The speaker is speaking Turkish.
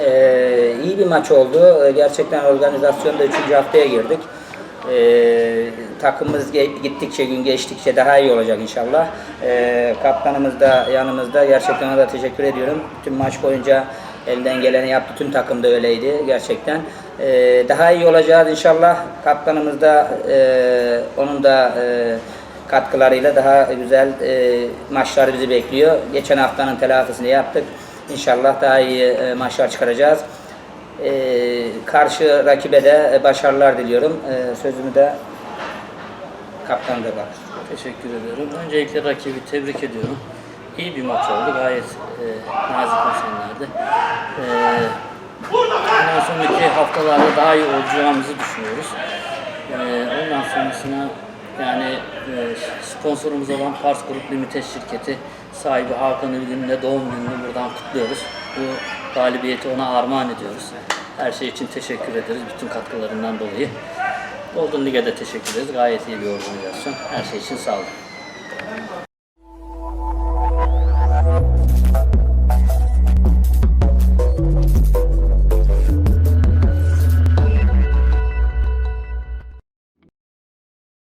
Ee, iyi bir maç oldu. Ee, Gerçekten organizasyonda 3. haftaya girdik. Ee, takımımız gittikçe gün geçtikçe daha iyi olacak inşallah. Ee, kaptanımız da yanımızda. Gerçekten ona da teşekkür ediyorum. Tüm maç boyunca elinden geleni yaptı. Tüm takım da öyleydi gerçekten. Ee, daha iyi olacağız inşallah. Kaptanımız da e, onun da e, katkılarıyla daha güzel e, maçlar bizi bekliyor. Geçen haftanın telafisini yaptık. İnşallah daha iyi e, maçlar çıkaracağız. E, karşı rakibe de e, başarılar diliyorum. E, sözümü de kaptan da var. Teşekkür ediyorum. Öncelikle rakibi tebrik ediyorum. İyi bir maç oldu. Gayet e, nazik meselelerde. E, ondan sonraki haftalarda daha iyi olacağımızı düşünüyoruz. E, ondan sonrasına yani e, sponsorumuz olan Pars Grup Limited şirketi sahibi Hakan Ülgün'ün de doğum gününü buradan kutluyoruz. Bu galibiyeti ona armağan ediyoruz. Her şey için teşekkür ederiz bütün katkılarından dolayı. Golden Lig'e teşekkür ederiz. Gayet iyi bir organizasyon. Her şey için sağ olun.